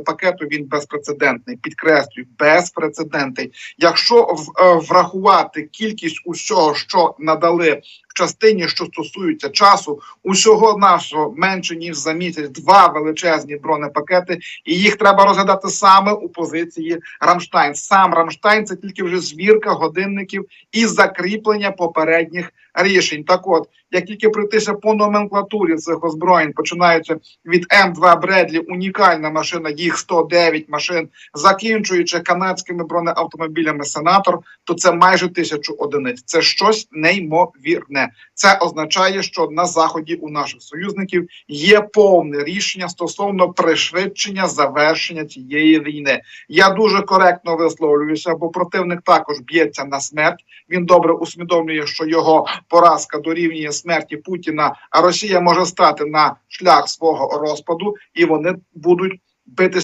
пакету він безпрецедентний. Підкреслюю, безпрецедентний. Якщо е, врахувати кількість усього, що надали частині, що стосується часу, усього нашого менше ніж за місяць, два величезні бронепакети, і їх треба розглядати саме у позиції Рамштайн. Сам Рамштайн це тільки вже звірка годинників і закріплення попередніх рішень. Так, от як тільки пройтися по номенклатурі цих озброєнь, починаючи від М2 Бредлі, унікальна машина, їх 109 машин, закінчуючи канадськими бронеавтомобілями Сенатор, то це майже тисячу одиниць. Це щось неймовірне. Це означає, що на заході у наших союзників є повне рішення стосовно пришвидшення завершення цієї війни. Я дуже коректно висловлююся, бо противник також б'ється на смерть. Він добре усвідомлює, що його поразка дорівнює смерті Путіна, а Росія може стати на шлях свого розпаду, і вони будуть битися.